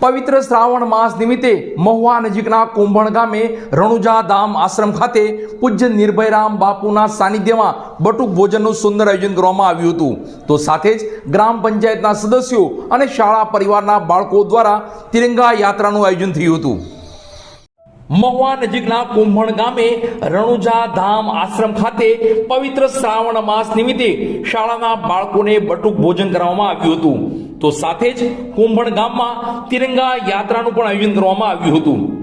પવિત્ર શ્રાવણ માસ નિમિત્તે મહુવા નજીકના કુંભણ ગામે રણુજા ધામ આશ્રમ ખાતે પૂજ્ય નિર્ભયરામ બાપુના સાનિધ્યમાં બટુક ભોજનનું સુંદર આયોજન કરવામાં આવ્યું હતું. તો સાથે જ ગ્રામ પંચાયતના સદસ્યો અને શાળા પરિવારના બાળકો દ્વારા તિરંગા યાત્રાનું આયોજન થયું હતું. મહુવા નજીકના કુંભણ ગામે રણુજા ધામ આશ્રમ ખાતે પવિત્ર શ્રાવણ માસ નિમિત્તે શાળાના બાળકોને બટુક ભોજન કરવામાં આવ્યું હતું. તો સાથે જ કુંભણ ગામમાં તિરંગા યાત્રાનું પણ આયોજન કરવામાં આવ્યું હતું.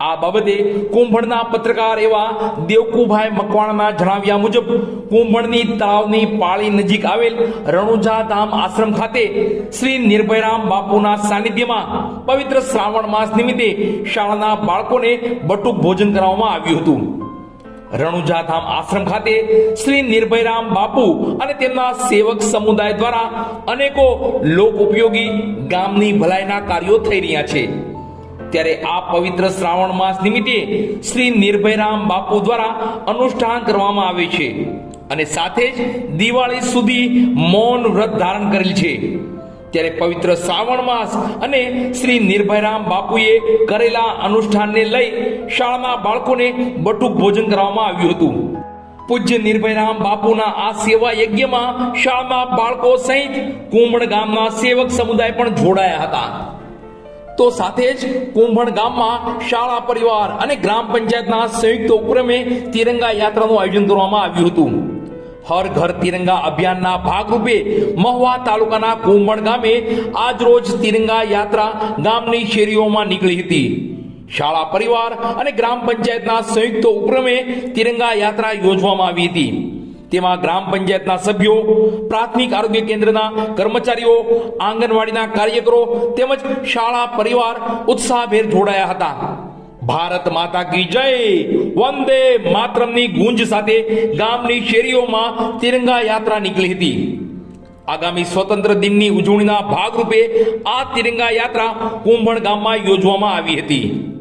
આ બાબતે કુંભણના પત્રકાર એવા દેવકુભાઈ મકવાણના જણાવ્યા મુજબ, કુંભણની તળાવની પાળી નજીક આવેલ રણુજા ધામ આશ્રમ ખાતે શ્રી નિર્ભયરામ બાપુના સાનિધ્યમાં પવિત્ર શ્રાવણ માસ નિમિત્તે શાળાના બાળકોને બટુક ભોજન કરાવવામાં આવ્યું હતું. રણુજા ધામ આશ્રમ ખાતે શ્રી નિર્ભયરામ બાપુ અને તેમના સેવક સમુદાય દ્વારા અનેકો લોક ઉપયોગી ગામની ભલાઈના કાર્યો થઈ રહ્યા છે. ત્યારે આ પવિત્ર શ્રાવણ માસ નિમિત્તે શ્રી નિર્ભયરામ બાપુ દ્વારા અનુષ્ઠાન કરવામાં આવે છે. અને સાથે જ દિવાળી સુધી મૌન વ્રત ધારણ કરેલ છે. ત્યારે પવિત્ર શ્રાવણ માસ અને શ્રી નિર્ભયરામ બાપુએ કરેલા અનુષ્ઠાનને લઈ શાળામાં બાળકોને બટુક ભોજન કરવામાં આવ્યું હતું. પૂજ્ય નિર્ભયરામ બાપુના આ સેવા યજ્ઞમાં શાળામાં બાળકો સહિત કુંભણ ગામના સેવક સમુદાય પણ જોડાયા હતા. તો સાથે જ કુંભણ ગામમાં શાળા પરિવાર અને ગ્રામ પંચાયતના સંયુક્ત ઉપક્રમે તિરંગા યાત્રાનું આયોજન કરવામાં આવ્યું હતું. હર ઘર તિરંગા અભિયાનના ભાગરૂપે મહુવા તાલુકાના કુંભણ ગામે આજરોજ તિરંગા યાત્રા ગામની શેરીઓમાં નીકળી હતી. શાળા પરિવાર અને ગ્રામ પંચાયતના સંયુક્ત ઉપક્રમે તિરંગા યાત્રા યોજવામાં આવી હતી. તેમાં ગ્રામ પંચાયતના સભ્યો, પ્રાથમિક આરોગ્ય કેન્દ્રના કર્મચારીઓ, આંગણવાડીના કાર્યકરો તેમજ શાળા પરિવાર ઉત્સાહભેર જોડાયા હતા. ભારત માતા કી જય! વંદે માતરમની ગુંજ સાથે ગામની શેરીઓમાં તિરંગા યાત્રા નીકળી હતી. આગામી સ્વતંત્ર દિનની ઉજવણીના ભાગરૂપે આ તિરંગા યાત્રા કુંભણ ગામમાં યોજવામાં આવી હતી.